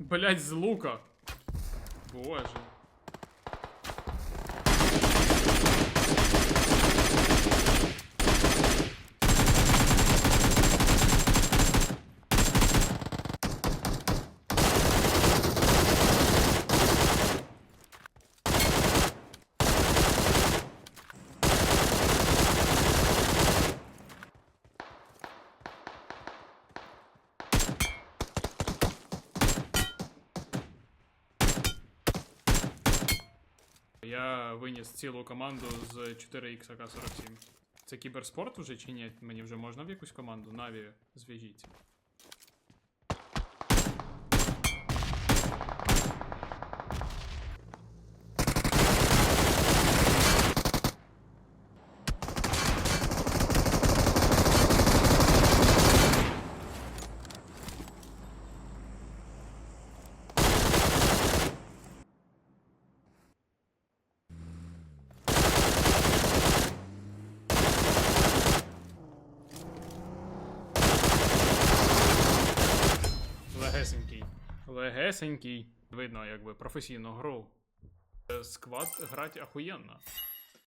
Блять, з лука. Боже. Я виніс цілу команду з 4х АК-47. Це кіберспорт вже чи ні? Мені вже можна в якусь команду? Наві, зв'яжіться. Легесенький. Легесенький. Видно, якби професійну гру. Е, Сквад грать ахуєнно.